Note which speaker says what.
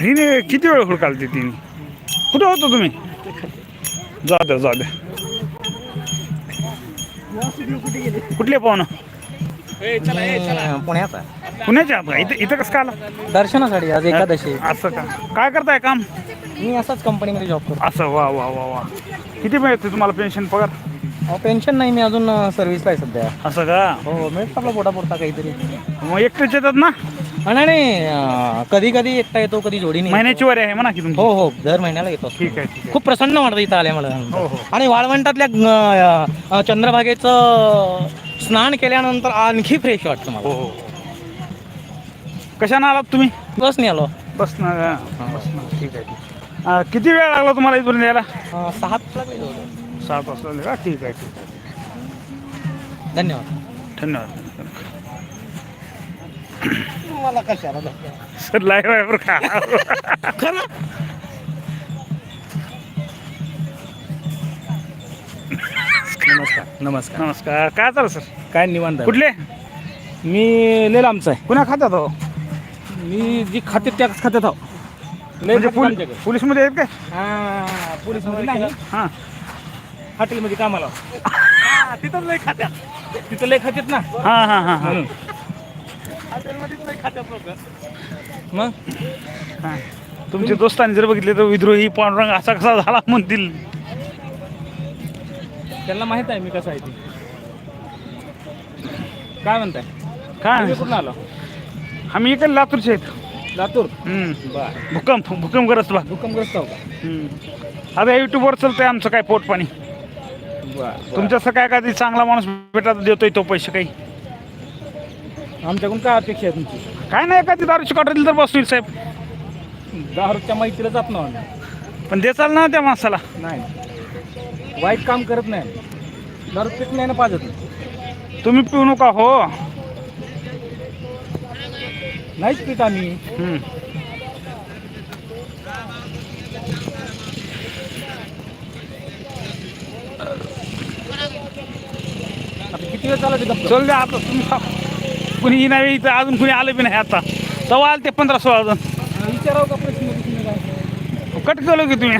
Speaker 1: हिने किती वेळ हुडकाल ते तिने? कुठं होतो तुम्ही? जा द्या जा द्या कुठले पाहुणं?
Speaker 2: पुण्याचा
Speaker 1: पुण्याच्या? का इथं इथं कसं काय आला?
Speaker 2: दर्शनासाठी आज एकादशी.
Speaker 1: असं का? काय करताय काम?
Speaker 2: मी असाच कंपनीमध्ये जॉब करतो.
Speaker 1: असं वा वा वा वा. किती मिळते तुम्हाला पेन्शन पगार?
Speaker 2: अहो, पेन्शन नाही मी अजून सर्व्हिसला आहे सध्या.
Speaker 1: असं का?
Speaker 2: हो मिळत आपला पोटा पुरता काहीतरी?
Speaker 1: मग एकटेच येतात ना?
Speaker 2: हा, नाही नाही कधी कधी एकटा येतो कधी जोडीने
Speaker 1: महिन्याची वारी आहे म्हणा की तुमची?
Speaker 2: हो हो दर महिन्याला येतो.
Speaker 1: ठीक आहे ठीक आहे.
Speaker 2: खूप प्रसन्न वाटतं इथं आले मला
Speaker 1: हो, हो.
Speaker 2: आणि वाळवंटातल्या अं, अं, चंद्रभागेचं स्नान केल्यानंतर आणखी फ्रेश वाटतं
Speaker 1: हो
Speaker 2: मला.
Speaker 1: हो कशानं आलात तुम्ही?
Speaker 2: बस नाही आलो
Speaker 1: बस ना ठीक आहे ठीक आहे. अं, किती वेळ लागला तुम्हाला इथून यायला?
Speaker 2: अं, सहा.
Speaker 1: सात वाजता का ठीक आहे ठीक आहे.
Speaker 2: धन्यवाद.
Speaker 1: धन्यवाद.
Speaker 2: मला कशाला
Speaker 1: सर लाईव्ह आहे बरं का?
Speaker 2: नमस्कार. नमस्कार.
Speaker 1: नमस्कार. काय चालू सर?
Speaker 2: काय निवांत
Speaker 1: कुठले?
Speaker 2: मी लेला आमचा आहे.
Speaker 1: पुण्या खात्यात हो?
Speaker 2: मी जी खाते त्याच खात्यात आहो.
Speaker 1: म्हणजे. पोलीसमध्ये आहेत काय?
Speaker 2: हा, पोलीसमध्ये नाही.
Speaker 1: हां
Speaker 2: हॉटेलमध्ये कामाला. हा, तिथंच लय खात्यात तिथं लय खात्यात ना?
Speaker 1: हां हां हां हां.
Speaker 2: हॉटेलमध्येच लय खात्यात लोक. मग?
Speaker 1: हां. तुमच्या दोस्तांनी जर बघितले तर विद्रोही पांडुरंग असा कसा झाला म्हणतील.
Speaker 2: त्यांना माहीत आहे मी कसं आहे ते. काय म्हणताय?
Speaker 1: काय?
Speaker 2: तुम्ही कुठून आलो?
Speaker 1: आम्ही इकडे लातूरचे आहेत.
Speaker 2: लातूर?
Speaker 1: हम्म.
Speaker 2: बर.
Speaker 1: भूकंप भूकंपग्रस्त भाग.
Speaker 2: भूकंपग्रस्त हो का
Speaker 1: हम्म. आता युट्यूबवर चालतंय आमचं काय पोट पाणी तुमच्या असं काय काय चांगला माणूस भेटत देतोय तो पैसे काही?
Speaker 2: आमच्याकडून काय अपेक्षा आहे तुमची?
Speaker 1: काय नाही एखादी दारूची काढ दिली तर बसतील साहेब.
Speaker 2: दारूच्या माहितीला जात ना आम्ही.
Speaker 1: पण देचाल ना त्या माणसाला.
Speaker 2: नाही. वाईट काम करत नाही. दारू पित नाही ना पाजत.
Speaker 1: तुम्ही पिऊ नका हो.
Speaker 2: नाहीच पित आम्ही.
Speaker 1: हम्म.
Speaker 2: आता किती वेळ चालत गप्प
Speaker 1: चल द्या आता तुम्ही. कुणी नाही इथं अजून कुणी आलं बी नाही आता. तेव्हा आले ते पंधरा सोळा जण.
Speaker 2: विचारावं का प्रश्न
Speaker 1: कट केलं की तुम्ही?